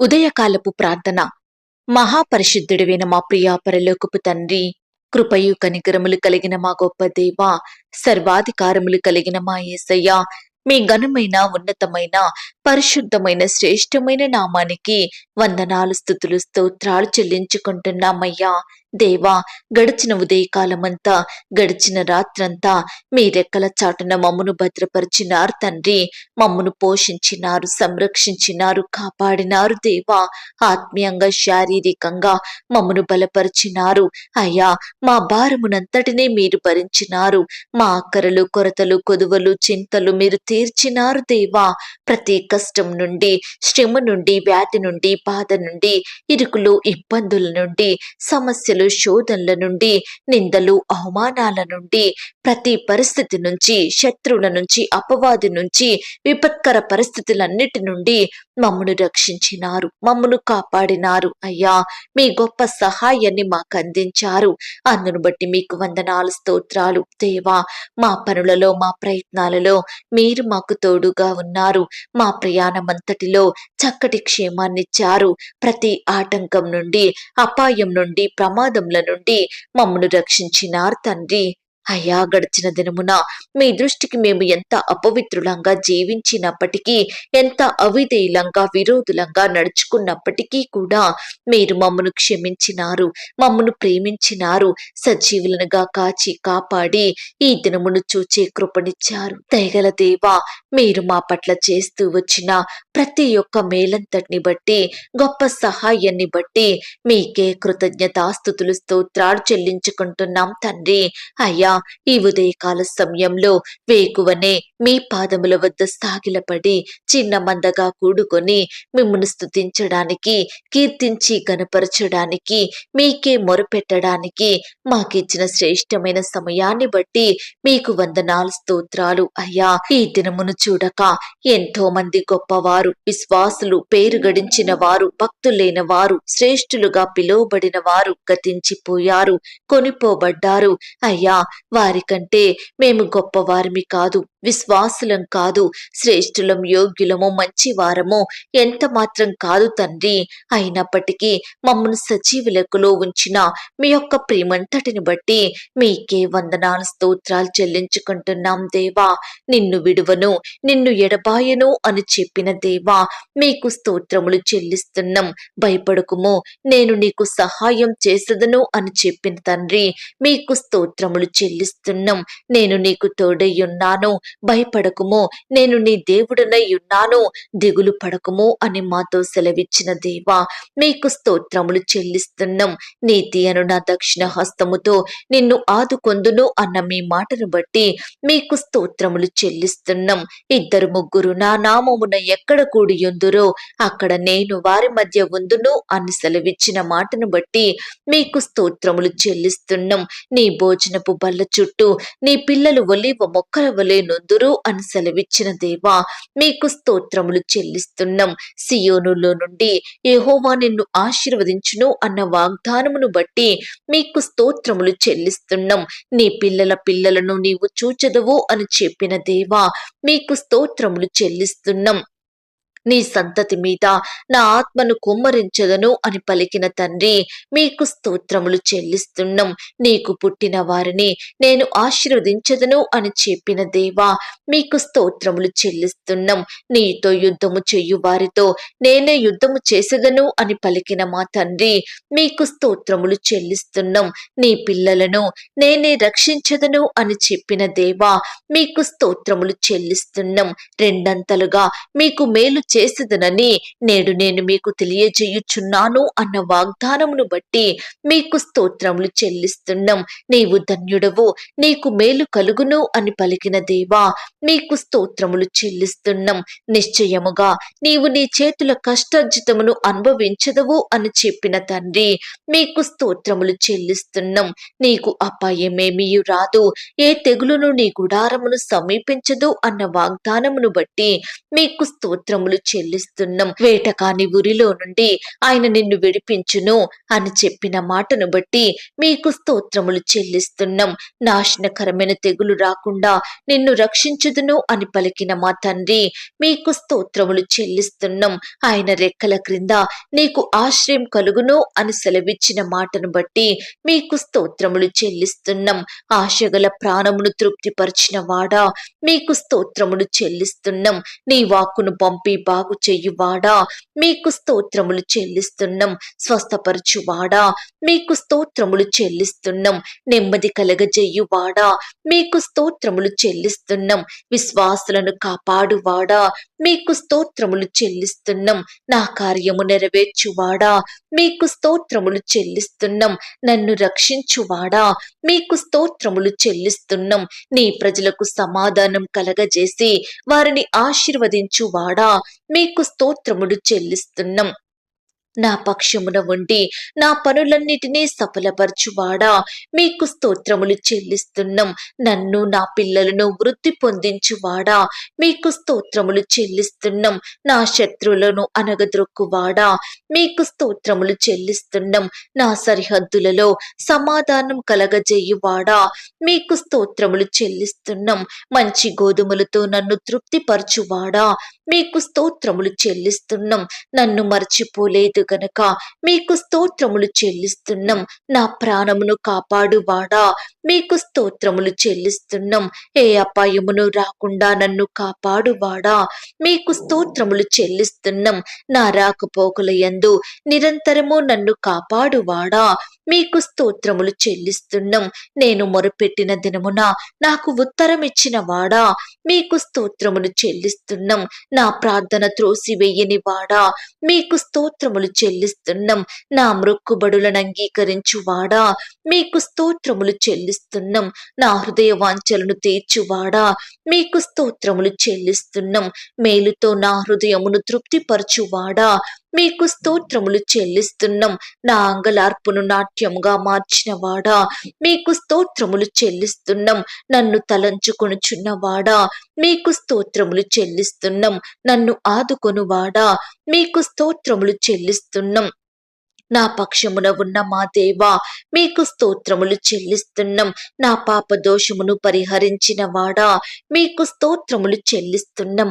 ఉదయకాలపు ప్రార్థన. మహాపరిశుద్ధుడివైన మా ప్రియాపరలోకపు తండ్రి కృపయు కనికరములు కలిగిన మా గొప్ప దేవ సర్వాధికారములు కలిగిన మా ఏసయ్య మీ ఘనమైన ఉన్నతమైన పరిశుద్ధమైన శ్రేష్టమైన నామానికి వందనాలు స్థుతులు స్తోత్రాలు చెల్లించుకుంటున్నామయ్యా. దేవా గడిచిన ఉదయకాలమంతా గడిచిన రాత్రంతా మీ రెక్కల చాటున మమ్మును భద్రపరిచినారు తండ్రి. మమ్మును పోషించినారు సంరక్షించినారు కాపాడినారు దేవా. ఆత్మీయంగా శారీరకంగా మమ్మను బలపరిచినారు. అయ్యా మా భారమునంతటినే మీరు భరించినారు. మా అక్కరలు కొరతలు కొదువలు చింతలు మీరు తీర్చినారు దేవా. ప్రతి కష్టం నుండి శ్రమ నుండి వ్యాధి నుండి బాధ నుండి ఇరుకులు ఇబ్బందుల నుండి సమస్యలు శోధనల నుండి నిందలు అవమానాల నుండి ప్రతి పరిస్థితి నుంచి శత్రువుల నుంచి అపవాది నుంచి విపత్కర పరిస్థితులన్నిటి నుండి మమ్మను రక్షించినారు మమ్మను కాపాడినారు. అయ్యా మీ గొప్ప సహాయాన్ని మాకు అందించారు అందును బట్టి మీకు వందనాలు స్తోత్రాలు. దేవా మా పనులలో మా ప్రయత్నాలలో మీరు మాకు తోడుగా ఉన్నారు. మా ప్రయాణమంతటిలో చక్కటి క్షేమాన్నిచ్చారు. ప్రతి ఆటంకం నుండి అపాయం నుండి ప్రమాదముల నుండి మమ్మను రక్షించినారు తండ్రి. అయ్యా గడిచిన దినమున మీ దృష్టికి మేము ఎంత అపవిత్రులంగా జీవించినప్పటికీ ఎంత అవిధేయులంగా విరోధులంగా నడుచుకున్నప్పటికీ కూడా మీరు మమ్మను క్షమించినారు మమ్మను ప్రేమించినారు సజీవులనుగా కాచి కాపాడి ఈ దినమును చూచే కృపనిచ్చారు. దయగల దేవా మీరు మా పట్ల చేస్తూ వచ్చిన ప్రతి ఒక్క మేలంతటిని బట్టి గొప్ప సహాయాన్ని బట్టి మీకే కృతజ్ఞతాస్థుతులు స్తోత్రాలు చెల్లించుకుంటున్నాం తండ్రి. అయ్యా ఈ ఉదయకాల సమయంలో వేకువనే మీ పాదముల వద్ద సాగిలపడి చిన్న మందగా కూడుకొని మిమ్మల్ని స్తుతించడానికి కీర్తించి గనపరచడానికి మీకే మొరపెట్టడానికి మాకిచ్చిన శ్రేష్టమైన సమయాన్ని బట్టి మీకు వందనాలు స్తోత్రాలు. అయ్యా ఈ దినమును చూడక ఎంతో మంది గొప్పవారు విశ్వాసులు పేరు గడించిన వారు భక్తులైన వారు శ్రేష్ఠులుగా పిలువబడిన వారు గతించిపోయారు కొనిపోబడ్డారు. అయ్యా వారికంటే మేము గొప్పవారిమి కాదు. విశ్వాసులం కాదు శ్రేష్ఠులం యోగ్యులము మంచివారము ఎంత మాత్రం కాదు తండ్రి. అయినప్పటికీ మమ్మల్ని సజీవులకులో ఉంచిన మీ యొక్క ప్రేమంతటిని బట్టి మీకే వందనాలు స్తోత్రాలు చెల్లించుకుంటున్నాం దేవా. నిన్ను విడువను నిన్ను ఎడబాయను అని చెప్పిన దేవా మీకు స్తోత్రములు చెల్లిస్తున్నాం. భయపడకుము నేను నీకు సహాయం చేసదను అని చెప్పిన తండ్రి మీకు స్తోత్రములు చెల్లిస్తున్నాం. నేను నీకు తోడయ్యున్నాను భయపడకుము నేను నీ దేవుడనై ఉన్నాను దిగులు పడకుము అని మాతో సెలవిచ్చిన దేవా మీకు స్తోత్రములు చెల్లిస్తున్నాం. నీతి అను నా దక్షిణ హస్తముతో నిన్ను ఆదుకొందును అన్న మీ మాటను బట్టి మీకు స్తోత్రములు చెల్లిస్తున్నాం. ఇద్దరు ముగ్గురు నా నామమున ఎక్కడ కూడి ఉందురో అక్కడ నేను వారి మధ్య ఉందును అని సెలవిచ్చిన మాటను బట్టి మీకు స్తోత్రములు చెల్లిస్తున్నాం. నీ భోజనపు బల్ల చుట్టూ నీ పిల్లలు ఒలివ మొక్కల వలె నొందురు అని సెలవిచ్చిన దేవా మీకు స్తోత్రములు చెల్లిస్తున్నాం. సియోనులో నుండి ఏహోవా నిన్ను ఆశీర్వదించును అన్న వాగ్దానమును బట్టి మీకు స్తోత్రములు చెల్లిస్తున్నాం. నీ పిల్లల పిల్లలను నీవు చూచదవు అని చెప్పిన దేవా మీకు స్తోత్రములు చెల్లిస్తున్నాం. నీ సంతతి మీద నా ఆత్మను కుమ్మరించదను అని పలికిన తండ్రి మీకు స్తోత్రములు చెల్లిస్తున్నాం నీకు పుట్టిన వారిని నేను ఆశీర్వదించదను అని చెప్పిన దేవా మీకు స్తోత్రములు చెల్లిస్తున్నాం నీతో యుద్ధము చెయ్యు వారితో నేనే యుద్ధము చేసేదను అని పలికిన మా తండ్రి మీకు స్తోత్రములు చెల్లిస్తున్నాం నీ పిల్లలను నేనే రక్షించదను అని చెప్పిన దేవా మీకు స్తోత్రములు చెల్లిస్తున్నాం రెండంతలుగా మీకు మేలు చేసేదనని నేడు నేను మీకు తెలియజేయుచున్నాను అన్న వాగ్దానమును బట్టి మీకు స్తోత్రములు చెల్లిస్తున్నాం. నీవు ధన్యుడవు నీకు మేలు కలుగును అని పలికిన దేవా మీకు స్తోత్రములు చెల్లిస్తున్నాం. నిశ్చయముగా నీవు నీ చేతుల కష్టార్జితమును అనుభవించదవు అని చెప్పిన తండ్రి మీకు స్తోత్రములు చెల్లిస్తున్నాం. నీకు అపాయమేమీ రాదు ఏ తెగులును నీ గుడారమును సమీపించదు అన్న వాగ్దానమును బట్టి మీకు స్తోత్రములు చెల్లిస్తున్నాం. వేటకాని ఉరిలో నుండి ఆయన నిన్ను విడిపించును అని చెప్పిన మాటను బట్టి మీకు స్తోత్రములు చెల్లిస్తున్నాం. నాశనకరమైన తెగులు రాకుండా నిన్ను రక్షించుదును అని పలికిన మా తండ్రి మీకు స్తోత్రములు చెల్లిస్తున్నాం. ఆయన రెక్కల క్రింద నీకు ఆశ్రయం కలుగును అని సెలవిచ్చిన మాటను బట్టి మీకు స్తోత్రములు చెల్లిస్తున్నాం. ఆశగల ప్రాణమును తృప్తిపరిచిన వాడా మీకు స్తోత్రములు చెల్లిస్తున్నాం. నీ వాక్కును పంపి బాగు చెయ్యువాడా మీకు స్తోత్రములు చెల్లిస్తున్నాం. స్వస్థపరచువాడా? మీకు స్తోత్రములు చెల్లిస్తున్నాం. నెమ్మది కలగజేయువాడా? మీకు స్తోత్రములు చెల్లిస్తున్నాం. విశ్వాసులను కాపాడువాడా? మీకు స్తోత్రములు చెల్లిస్తున్నాం. నా కార్యము నెరవేర్చువాడా? మీకు స్తోత్రములు చెల్లిస్తున్నాం. నన్ను రక్షించువాడా? మీకు స్తోత్రములు చెల్లిస్తున్నాం. నీ ప్రజలకు సమాధానం కలగజేసి వారిని ఆశీర్వదించువాడా? మీకు స్తోత్రములు చెల్లిస్తున్నాం. నా పక్షమున ఉండి నా పనులన్నిటినీ సఫలపరచువాడా? మీకు స్తోత్రములు చెల్లిస్తున్నాం. నన్ను నా పిల్లలను వృద్ధి పొందించువాడా? మీకు స్తోత్రములు చెల్లిస్తున్నాం. నా శత్రువులను అనగద్రొక్కువాడా మీకు స్తోత్రములు చెల్లిస్తున్నాం. నా సరిహద్దులలో సమాధానం కలగజేయువాడా? మీకు స్తోత్రములు చెల్లిస్తున్నాం. మంచి గోధుమలతో నన్ను తృప్తిపరచువాడా? మీకు స్తోత్రములు చెల్లిస్తున్నాం. నన్ను మర్చిపోలేదు గనక మీకు స్తోత్రములు చెల్లిస్తున్నాం. నా ప్రాణమును కాపాడువాడా? మీకు స్తోత్రములు చెల్లిస్తున్నాం. ఏ అపాయమును రాకుండా నన్ను కాపాడువాడా? మీకు స్తోత్రములు చెల్లిస్తున్నాం. నా రాకపోకల యందు నిరంతరము నన్ను కాపాడువాడా? మీకు స్తోత్రములు చెల్లిస్తున్నాం. నేను మొరపెట్టిన దినమున నాకు ఉత్తరం ఇచ్చిన వాడా. మీకు స్తోత్రములు చెల్లిస్తున్నాం. నా ప్రార్థన త్రోసివేయని వాడా. మీకు స్తోత్రములు చెల్లిస్తున్నాం. నా మృక్కుబడులను అంగీకరించు వాడా. మీకు స్తోత్రములు చెల్లిస్తున్నాం. నా హృదయ వాంఛలను తీర్చువాడా మీకు స్తోత్రములు చెల్లిస్తున్నాం. మేలుతో నా హృదయమును తృప్తిపరచువాడా మీకు స్తోత్రములు చెల్లిస్తున్నాం. నా అంగలార్పును నాట్యముగా మార్చినవాడా? మీకు స్తోత్రములు చెల్లిస్తున్నాం. నన్ను తలంచుకొనుచున్నవాడా? మీకు స్తోత్రములు చెల్లిస్తున్నాం. నన్ను ఆదుకొనువాడా? మీకు స్తోత్రములు చెల్లిస్తున్నాం. నా పక్షమున ఉన్న మా దేవా మీకు స్తోత్రములు చెల్లిస్తున్నాం. నా పాప దోషమును పరిహరించిన వాడా మీకు స్తోత్రములు చెల్లిస్తున్నాం.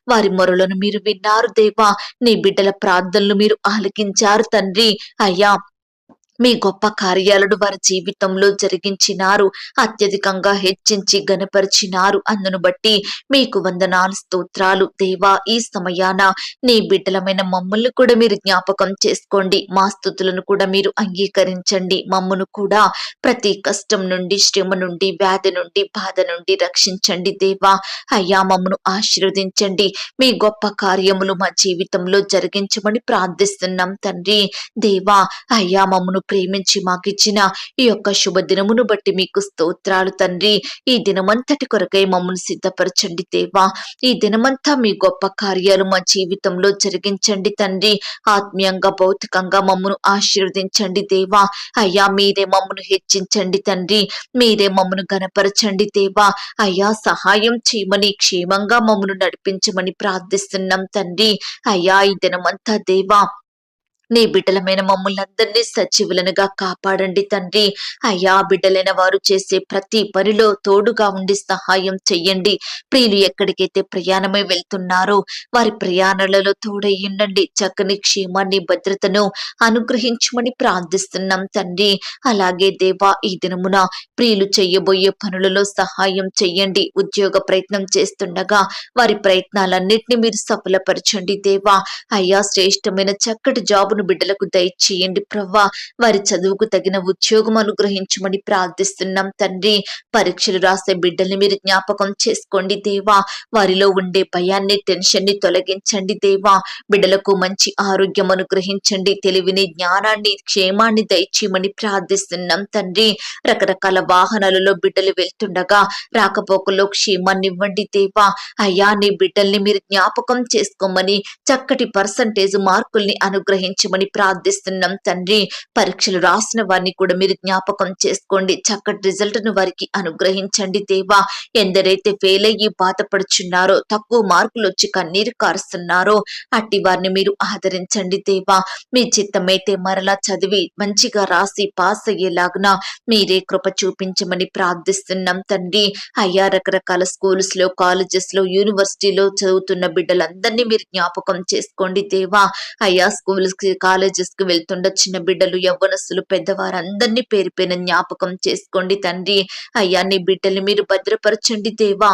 వారి మొరలను మీరు విన్నారు దేవా. నీ బిడ్డల ప్రార్థనలు మీరు ఆలకించారు తండ్రి. అయ్యా మీ గొప్ప కార్యాలను వారి జీవితంలో జరిగించినారు అత్యధికంగా హెచ్చించి గనపరిచినారు అందును బట్టి మీకు వందనాలు స్తోత్రాలు. దేవా ఈ సమయాన నీ బిడ్డలమైన మమ్మల్ని కూడా మీరు జ్ఞాపకం చేసుకోండి. మా స్థుతులను కూడా మీరు అంగీకరించండి. మమ్మను కూడా ప్రతి కష్టం నుండి శ్రమ నుండి వ్యాధి నుండి బాధ నుండి రక్షించండి దేవా. అయ్యా మమ్మను ఆశీర్వదించండి. మీ గొప్ప కార్యములు మా జీవితంలో జరిగించమని ప్రార్థిస్తున్నాం తండ్రి. దేవా అయ్యా మమ్మను ప్రేమించి మాకిచ్చిన ఈ యొక్క శుభ దినమును బట్టి మీకు స్తోత్రాలు తండ్రి. ఈ దినమంతటి కొరకై మమ్మల్ని సిద్ధపరచండి దేవా. ఈ దినమంతా మీ గొప్ప కార్యాలు మా జీవితంలో జరిగించండి తండ్రి. ఆత్మీయంగా భౌతికంగా మమ్మను ఆశీర్వదించండి దేవా. అయ్యా మీరే మమ్మను హెచ్చించండి తండ్రి. మీరే మమ్మను గనపరచండి దేవా. అయ్యా సహాయం చేయమని క్షేమంగా మమ్మను నడిపించమని ప్రార్థిస్తున్నాం తండ్రి. అయ్యా ఈ దినమంతా దేవా నీ బిడ్డలమైన మమ్మల్ని అందరినీ సచివులనుగా కాపాడండి తండ్రి. అయ్యా బిడ్డలైన వారు చేసే ప్రతి పనిలో తోడుగా ఉండి సహాయం చెయ్యండి. ప్రియులు ఎక్కడికైతే ప్రయాణమై వెళ్తున్నారో వారి ప్రయాణాలలో తోడై ఉండండి. చక్కని క్షేమాన్ని భద్రతను అనుగ్రహించమని ప్రార్థిస్తున్నాం తండ్రి. అలాగే దేవా ఈ దినమున ప్రియులు చెయ్యబోయే పనులలో సహాయం చెయ్యండి. ఉద్యోగ ప్రయత్నం చేస్తుండగా వారి ప్రయత్నాలన్నింటినీ మీరు సఫలపరచండి దేవా. అయ్యా శ్రేష్టమైన చక్కటి జాబును కృపను బిడ్డలకు దయచేయండి ప్రవ్వా వారి చదువుకు తగిన ఉద్యోగం అనుగ్రహించమని ప్రార్థిస్తున్నాం తండ్రి. పరీక్షలు రాసే బిడ్డల్ని మీరు జ్ఞాపకం చేసుకోండి దేవా. వారిలో ఉండే భయాన్ని టెన్షన్ని తొలగించండి దేవా. బిడ్డలకు మంచి ఆరోగ్యం అనుగ్రహించండి. తెలివిని జ్ఞానాన్ని క్షేమాన్ని దయచేయమని ప్రార్థిస్తున్నాం తండ్రి. రకరకాల వాహనాలలో బిడ్డలు వెళ్తుండగా రాకపోకలో క్షేమాన్ని ఇవ్వండి దేవా. అయ్యా నీ బిడ్డల్ని మీరు జ్ఞాపకం చేసుకోమని చక్కటి పర్సంటేజ్ మార్కుల్ని అనుగ్రహించమని ప్రార్థిస్తున్నాం తండ్రి. పరీక్షలు రాసిన వారిని కూడా మీరు జ్ఞాపకం చేసుకోండి. చక్కటి రిజల్ట్ను వారికి అనుగ్రహించండి దేవా. ఎందరైతే ఫెయిల్ అయ్యి బాధపడుచున్నారో తక్కువ మార్కులు వచ్చి కన్నీరు కారుస్తున్నారో అట్టి వారిని మీరు ఆదరించండి దేవా. మీ చిత్తమైతే మరలా చదివి మంచిగా రాసి పాస్ అయ్యేలాగున మీరే కృప చూపించమని ప్రార్థిస్తున్నాం తండ్రి. అయ్యా రకరకాల స్కూల్స్లో కాలేజెస్లో యూనివర్సిటీలో చదువుతున్న బిడ్డలందరినీ మీరు జ్ఞాపకం చేసుకోండి దేవా. అయ్యా స్కూల్స్కి కాలేజెస్కి వెళ్తుండ చిన్న బిడ్డలు యవ్వనస్తులు పెద్దవారందరినీ పేరు జ్ఞాపకం చేసుకోండి తండ్రి. అయ్యా నీ బిడ్డలు మీరు భద్రపరచండి దేవా.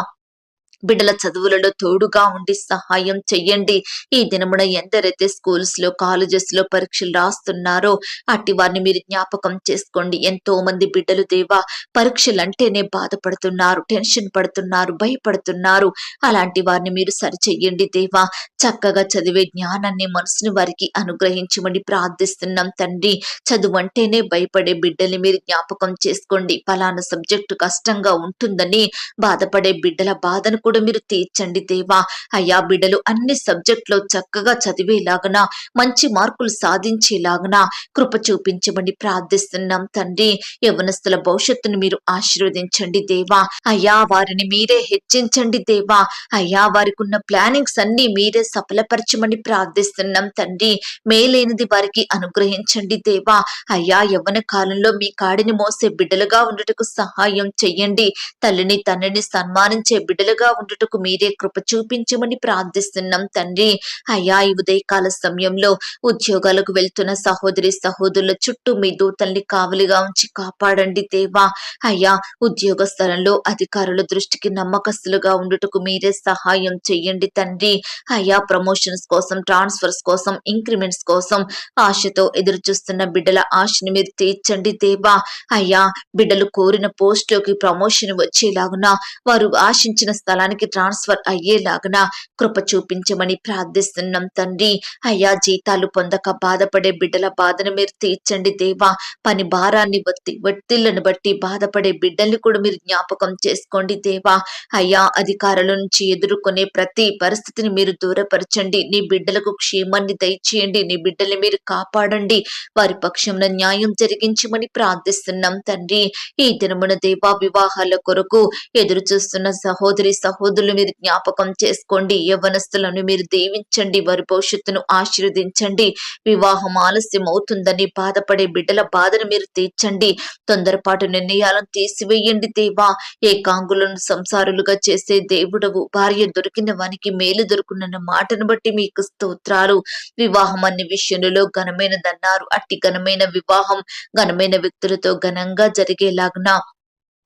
బిడ్డల చదువులలో తోడుగా ఉండి సహాయం చెయ్యండి. ఈ దినమున ఎందరైతే స్కూల్స్లో కాలేజెస్లో పరీక్షలు రాస్తున్నారో అట్టి వారిని మీరు జ్ఞాపకం చేసుకోండి. ఎంతో మంది బిడ్డలు దేవా పరీక్షలు అంటేనే బాధపడుతున్నారు టెన్షన్ పడుతున్నారు భయపడుతున్నారు. అలాంటి వారిని మీరు సరిచెయ్యండి దేవా. చక్కగా చదివే జ్ఞానాన్ని మనసుని వారికి అనుగ్రహించమని ప్రార్థిస్తున్నాం తండ్రి. చదువు అంటేనే భయపడే బిడ్డల్ని మీరు జ్ఞాపకం చేసుకోండి. ఫలానా సబ్జెక్టు కష్టంగా ఉంటుందని బాధపడే బిడ్డల బాధను కూడా మీరు తీర్చండి దేవా. అయ్యా బిడ్డలు అన్ని సబ్జెక్టులో చక్కగా చదివేలాగన మంచి మార్కులు సాధించేలాగన కృప చూపించమని ప్రార్థిస్తున్నాం తండ్రి. యవనస్తుల భవిష్యత్తును మీరు ఆశీర్వదించండి దేవా. అయ్యా వారిని మీరే హెచ్చించండి దేవా. అయ్యా వారికి ఉన్న ప్లానింగ్స్ అన్ని మీరే సఫలపరచమని ప్రార్థిస్తున్నాం తండ్రి. మేలైనది వారికి అనుగ్రహించండి దేవా. అయ్యా యవ్వన కాలంలో మీ కాడిని మోసే బిడ్డలుగా ఉండటకు సహాయం చెయ్యండి. తల్లిని తండ్రిని సన్మానించే బిడ్డలుగా ఉండుటకు మీరే కృప చూపించమని ప్రార్థిస్తున్నాం తండ్రి. అయ్యా ఈ ఉదయకాల సమయంలో ఉద్యోగాలకు వెళ్తున్న సహోదరి సహోదరుల చుట్టూ మీ దూతల్ని కావలిగా ఉంచి కాపాడండి దేవా. అయ్యా ఉద్యోగ స్థలంలో అధికారుల దృష్టికి నమ్మకస్తులుగా ఉండుటకు మీరే సహాయం చెయ్యండి తండ్రి. అయ్యా ప్రమోషన్స్ కోసం ట్రాన్స్ఫర్స్ కోసం ఇంక్రిమెంట్స్ కోసం ఆశతో ఎదురు చూస్తున్న బిడ్డల ఆశని మీరు తీర్చండి దేవా. అయ్యా బిడ్డలు కోరిన పోస్టులోకి ప్రమోషన్ వచ్చేలాగున వారు ఆశించిన స్థలానికి ట్రాన్స్ఫర్ అయ్యేలాగా కృప చూపించమని ప్రార్థిస్తున్నాం తండ్రి. అయ్యా జీతాలు పొందక బాధపడే బిడ్డల బాధను మీరు తీర్చండి దేవా. పని భారాన్ని బట్టి ఒత్తిళ్ళను బట్టి బాధపడే బిడ్డల్ని కూడా మీరు జ్ఞాపకం చేసుకోండి దేవా. అయ్యా అధికారుల నుంచి ఎదుర్కొనే ప్రతి పరిస్థితిని మీరు దూరపరచండి. నీ బిడ్డలకు క్షేమాన్ని దయచేయండి. నీ బిడ్డల్ని మీరు కాపాడండి. వారి పక్షంలో న్యాయం జరిగించమని ప్రార్థిస్తున్నాం తండ్రి. ఈ దినమున దేవా వివాహాల కొరకు ఎదురు చూస్తున్న సహోదరి సహోదరులు మీరు జ్ఞాపకం చేసుకోండి. యవనస్తులను మీరు దీవించండి. వారి భవిష్యత్తును ఆశీర్వదించండి. వివాహం ఆలస్యం అవుతుందని బాధపడే బిడ్డల బాధను మీరు తీర్చండి. తొందరపాటు నిర్ణయాలను తీసివేయండి దేవా. ఏకాంగులను సంసారులుగా చేసే దేవుడవు. భార్య దొరికిన వానికి మేలు దొరుకునన్న మాటను బట్టి మీకు స్తోత్రాలు. వివాహం అన్ని విషయంలో ఘనమైనదన్నారు. అట్టి ఘనమైన వివాహం ఘనమైన వ్యక్తులతో ఘనంగా జరిగేలాగున?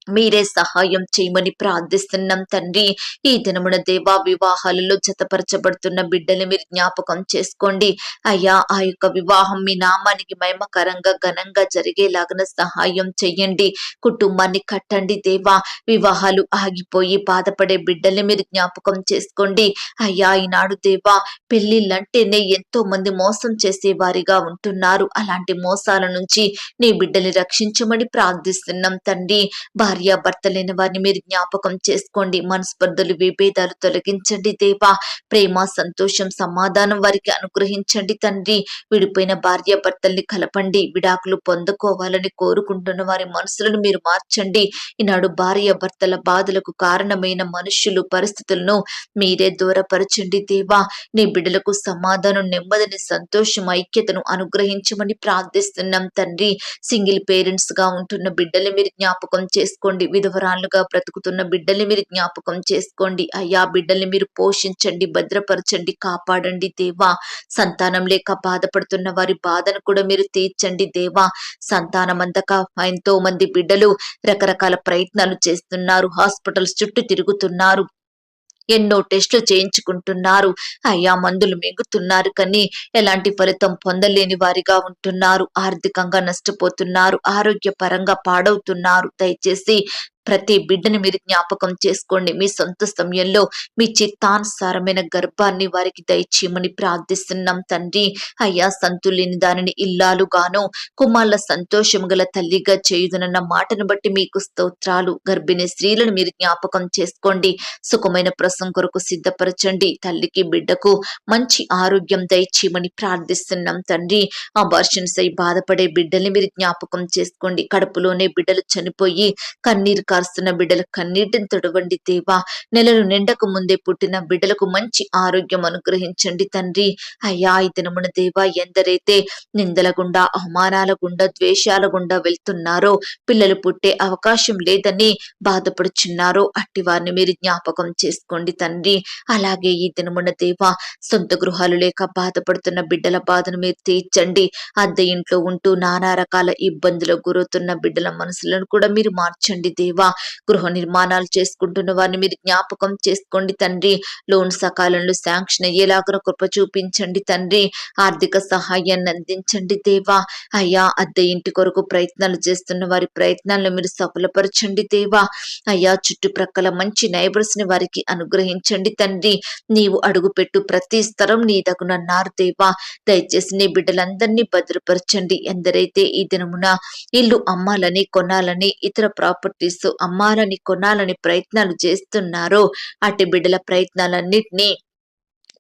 మీరే సహాయం చేయమని ప్రార్థిస్తున్నాం తండ్రి. ఈ దినమున దేవా వివాహాలలో జతపరచబడుతున్న బిడ్డలు మీరు జ్ఞాపకం చేసుకోండి. అయ్యా ఆ యొక్క వివాహం మీ నామానికి మహిమకరంగా ఘనంగా జరిగేలాగన సహాయం చెయ్యండి. కుటుంబాన్ని కట్టండి దేవా. వివాహాలు ఆగిపోయి బాధపడే బిడ్డల్ని మీరు జ్ఞాపకం చేసుకోండి. అయ్యా ఈనాడు దేవా పెళ్ళిళ్ళంటేనే ఎంతో మంది మోసం చేసే వారిగా ఉంటున్నారు. అలాంటి మోసాల నుంచి నీ బిడ్డల్ని రక్షించమని ప్రార్థిస్తున్నాం తండ్రి. భార్య భర్త లేని వారిని మీరు జ్ఞాపకం చేసుకోండి. మనస్పర్ధలు విభేదాలు తొలగించండి దేవా. ప్రేమ సంతోషం సమాధానం వారికి అనుగ్రహించండి తండ్రి. విడిపోయిన భార్య భర్తల్ని కలపండి. విడాకులు పొందుకోవాలని కోరుకుంటున్న వారి మనసులను మీరు మార్చండి. ఈనాడు భార్య భర్తల బాధలకు కారణమైన మనుష్యులు పరిస్థితులను మీరే దూరపరచండి దేవా. నీ బిడ్డలకు సమాధానం నెమ్మదిని సంతోషం ఐక్యతను అనుగ్రహించమని ప్రార్థిస్తున్నాం తండ్రి. సింగిల్ పేరెంట్స్గా ఉంటున్న బిడ్డలు మీరు జ్ఞాపకం చేసుకోండి. విధవరాళ్ళుగా బ్రతుకుతున్న బిడ్డల్ని మీరు జ్ఞాపకం చేసుకోండి. అయ్యా బిడ్డల్ని మీరు పోషించండి భద్రపరచండి కాపాడండి దేవా. సంతానం లేక బాధపడుతున్న వారి బాధను కూడా మీరు తీర్చండి దేవా. సంతానం అందక ఎంతో మంది బిడ్డలు రకరకాల ప్రయత్నాలు చేస్తున్నారు. హాస్పిటల్స్ చుట్టూ తిరుగుతున్నారు. ఎన్నో టెస్టులు చేయించుకుంటున్నారు. అయ్యా మందులు మింగుతున్నారు కానీ ఎలాంటి ఫలితం పొందలేని వారిగా ఉంటున్నారు. ఆర్థికంగా నష్టపోతున్నారు. ఆరోగ్యపరంగా పాడవుతున్నారు. దయచేసి ప్రతి బిడ్డని మీరు జ్ఞాపకం చేసుకోండి. మీ సొంత సమయంలో మీ చిత్తానుసారమైన గర్భాన్ని వారికి దయచేయమని ప్రార్థిస్తున్నాం తండ్రి. అయ్యా సంతులేని దానిని ఇల్లాలుగాను కుమార్ల సంతోషం గల తల్లిగా చేయుదునన్న మాటను బట్టి మీకు స్తోత్రాలు. గర్భిణీ స్త్రీలను మీరు జ్ఞాపకం చేసుకోండి. సుఖమైన ప్రసం కొరకు సిద్ధపరచండి. తల్లికి బిడ్డకు మంచి ఆరోగ్యం దయచేయమని ప్రార్థిస్తున్నాం తండ్రి. అబార్షన్స్ అయి బాధపడే బిడ్డల్ని మీరు జ్ఞాపకం చేసుకోండి. కడుపులోనే బిడ్డలు చనిపోయి కన్నీరు కారుస్తున్న బిడ్డల కన్నీటిని తొడవండి దేవా. నెలలు నిండకు ముందే పుట్టిన బిడ్డలకు మంచి ఆరోగ్యం అనుగ్రహించండి తండ్రి. అయ్యా ఈ దినమున దేవా ఎందరైతే నిందల గుండా అవమానాల గుండా ద్వేషాల గుండా వెళ్తున్నారో పిల్లలు పుట్టే అవకాశం లేదని బాధపడుచున్నారో అట్టి వారిని మీరు జ్ఞాపకం చేసుకోండి తండ్రి. అలాగే ఈ దినమున దేవా సొంత గృహాలు లేక బాధపడుతున్న బిడ్డల బాధను మీరు తీర్చండి. అద్దె ఇంట్లో ఉంటూ నానా రకాల ఇబ్బందులకు గురవుతున్న బిడ్డల మనసులను కూడా మీరు మార్చండి దేవా. గృహ నిర్మాణాలు చేసుకుంటున్న వారిని మీరు జ్ఞాపకం చేసుకోండి తండ్రి. లోన్ సకాలంలో శాంక్షన్ అయ్యేలాగా కృప చూపించండి తండ్రి. ఆర్థిక సహాయాన్ని అందించండి దేవా. అయ్యా అద్దె ఇంటి కొరకు ప్రయత్నాలు చేస్తున్న వారి ప్రయత్నాలను మీరు సఫలపరచండి దేవా. అయ్యా చుట్టుప్రక్కల మంచి నైబర్స్ని వారికి అనుగ్రహించండి తండ్రి. నీవు అడుగుపెట్టు ప్రతి స్థలం నీ దగునన్నారు దేవా. దయచేసి నీ బిడ్డలందరినీ భద్రపరచండి. ఎందరైతే ఈ దినమున ఇల్లు అమ్మాలని కొనాలని ఇతర ప్రాపర్టీస్ అమ్మాలని కొనాలని ప్రయత్నాలు చేస్తున్నారో అటు బిడ్డల ప్రయత్నాలన్నింటినీ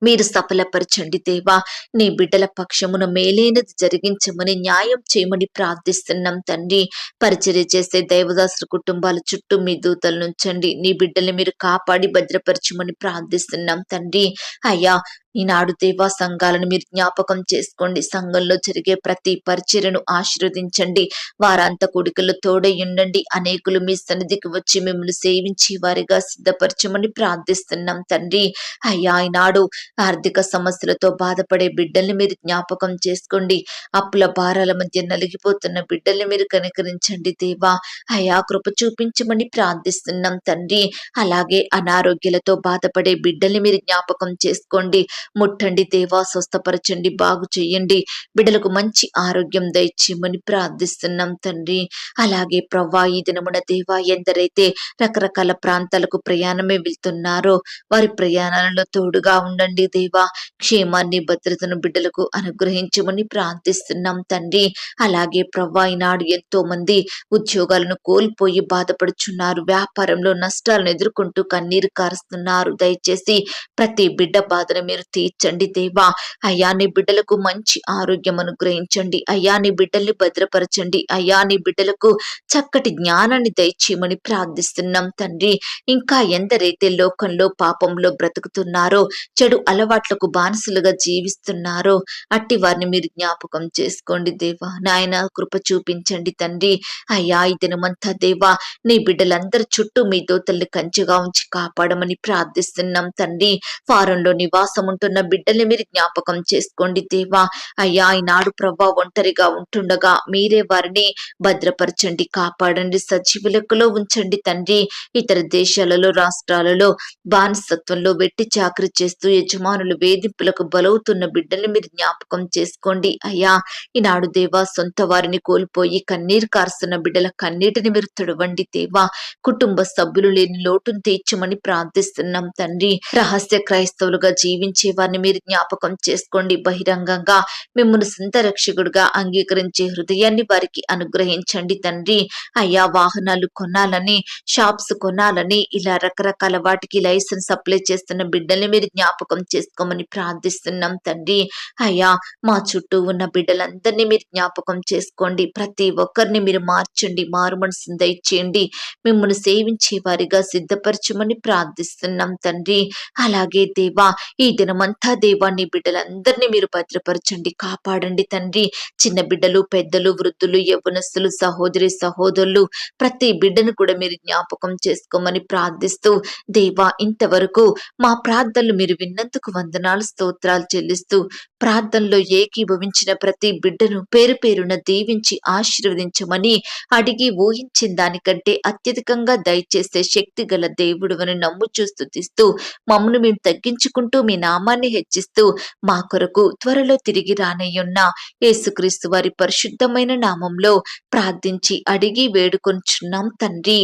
మీరు సఫలపరచండి దేవా. నీ బిడ్డల పక్షమున మేలైనది జరిగించమని న్యాయం చేయమని ప్రార్థిస్తున్నాం తండ్రి. పరిచర్య చేసే దైవదాసుల కుటుంబాల చుట్టూ మీ దూతలు నుంచండి నీ బిడ్డల్ని మీరు కాపాడి భద్రపరచమని ప్రార్థిస్తున్నాం తండ్రి. అయ్యా ఈనాడు దేవా సంఘాలను మీరు జ్ఞాపకం చేసుకోండి. సంఘంలో జరిగే ప్రతి పరిచర్యను ఆశీర్వదించండి. వారంత కొడుకులు తోడై ఉండండి. అనేకులు మీ సన్నిధికి వచ్చి మిమ్మల్ని సేవించి వారిగా సిద్ధపరచమని ప్రార్థిస్తున్నాం తండ్రి. అయ్యా ఈనాడు ఆర్థిక సమస్యలతో బాధపడే బిడ్డల్ని మీరు జ్ఞాపకం చేసుకోండి. అప్పుల భారాల మధ్య నలిగిపోతున్న బిడ్డల్ని మీరు కనికరించండి దేవా. అయా కృప చూపించమని ప్రార్థిస్తున్నాం తండ్రి. అలాగే అనారోగ్యాలతో బాధపడే బిడ్డల్ని మీరు జ్ఞాపకం చేసుకోండి. ముట్టండి దేవా స్వస్థపరచండి బాగు చేయండి. బిడ్డలకు మంచి ఆరోగ్యం దయచేయమని ప్రార్థిస్తున్నాం తండ్రి. అలాగే ప్రవ్వా ఈ దినమున దేవా ఎందరైతే రకరకాల ప్రాంతాలకు ప్రయాణమే వెళ్తున్నారో వారి ప్రయాణాలలో తోడుగా ఉండండి దేవా. క్షేమాన్ని భద్రతను బిడ్డలకు అనుగ్రహించమని ప్రార్థిస్తున్నాం తండ్రి. అలాగే ప్రవ్వా ఈనాడు ఎంతో మంది ఉద్యోగాలను కోల్పోయి బాధపడుచున్నారు. వ్యాపారంలో నష్టాలను ఎదుర్కొంటూ కన్నీరు కారుస్తున్నారు. దయచేసి ప్రతి బిడ్డ బాధను మీరు తీర్చండి దేవా. అయ్యా నీ బిడ్డలకు మంచి ఆరోగ్యం అనుగ్రహించండి. అయ్యా నీ బిడ్డల్ని భద్రపరచండి. అయ్యా నీ బిడ్డలకు చక్కటి జ్ఞానాన్ని దయచేయమని ప్రార్థిస్తున్నాం తండ్రి. ఇంకా ఎందరైతే లోకంలో పాపంలో బ్రతుకుతున్నారో చెడు అలవాట్లకు బానిసలుగా జీవిస్తున్నారో అట్టి వారిని మీరు జ్ఞాపకం చేసుకోండి దేవా. నాయన కృప చూపించండి తండ్రి. అయ్యా ఈ దినమంతా దేవా నీ బిడ్డలందరి చుట్టూ మీ దోతల్ని కంచెగా ఉంచి కాపాడమని ప్రార్థిస్తున్నాం తండ్రి. ఫారంలో నివాసం ఉంటున్న బిడ్డల్ని మీరు జ్ఞాపకం చేసుకోండి దేవా. అయ్యా ఈనాడు ప్రభా ఒంటరిగా ఉంటుండగా మీరే వారిని భద్రపరచండి కాపాడండి సజీవులకులో ఉంచండి తండ్రి. ఇతర దేశాలలో రాష్ట్రాలలో బానిసత్వంలో వెట్టి చాకరి చేస్తూ యజమానులు వేధింపులకు బలవుతున్న బిడ్డల్ని మీరు జ్ఞాపకం చేసుకోండి. అయ్యా ఈనాడు దేవా సొంత వారిని కోల్పోయి కన్నీరు కారుస్తున్న బిడ్డల కన్నీటిని మీరు తుడవండి దేవా. కుటుంబ సభ్యులు లేని లోటును తీర్చమని ప్రార్థిస్తున్నాం తండ్రి. రహస్య క్రైస్తవులుగా జీవించే వారిని మీరు జ్ఞాపకం చేసుకోండి. బహిరంగంగా మిమ్మల్ని సొంత రక్షకుడుగా అంగీకరించే హృదయాన్ని వారికి అనుగ్రహించండి తండ్రి. అయ్యా వాహనాలు కొనాలని షాప్స్ కొనాలని ఇలా రకరకాల వాటికి లైసెన్స్ అప్లై చేస్తున్న బిడ్డల్ని మీరు జ్ఞాపకం చేసుకోమని ప్రార్థిస్తున్నాం తండ్రి. అయ్యా మా చుట్టూ ఉన్న బిడ్డలందరినీ మీరు జ్ఞాపకం చేసుకోండి. ప్రతి ఒక్కరిని మీరు మార్చండి మారు మనసును దయచేయండి. మిమ్మల్ని సేవించే వారిగా సిద్ధపరచమని ప్రార్థిస్తున్నాం తండ్రి. అలాగే దేవా ఈ దినం మంతా దేవాన్ని బిడ్డలందరినీ మీరు భద్రపరచండి కాపాడండి తండ్రి. చిన్న బిడ్డలు పెద్దలు వృద్ధులు యవనస్తులు సహోదరి సహోదరులు ప్రతి బిడ్డను కూడా మీరు జ్ఞాపకం చేసుకోమని ప్రార్థిస్తూ దేవా ఇంతవరకు మా ప్రార్థనలు మీరు విన్నందుకు వందనాలు స్తోత్రాలు చెల్లిస్తూ ప్రార్థనలో ఏకీభవించిన ప్రతి బిడ్డను పేరు పేరున దీవించి ఆశీర్వదించమని అడిగి ఊహించిన దానికంటే అత్యధికంగా దయచేసే శక్తి గల దేవుడు అని నమ్ము చూస్తూ తీస్తూ మమ్మను మేము తగ్గించుకుంటూ మీ నామాన్ని హెచ్చిస్తూ మా కొరకు త్వరలో తిరిగి రానయ్యున్న యేసుక్రీస్తు వారి పరిశుద్ధమైన నామంలో ప్రార్థించి అడిగి వేడుకొంచున్నాం తండ్రి.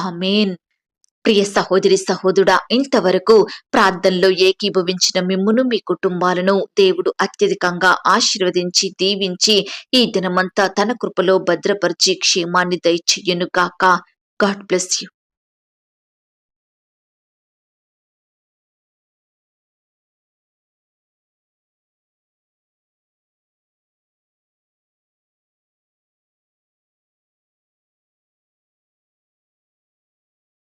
ఆమెన్. ప్రియ సహోదరి సహోదుడా ఇంతవరకు ప్రార్థనలో ఏకీభవించిన మిమ్మును మీ కుటుంబాలను దేవుడు అత్యధికంగా ఆశీర్వదించి దీవించి ఈ దినమంతా తన కృపలో భద్రపరిచి క్షేమాన్ని దయచేయును గాక. God bless you.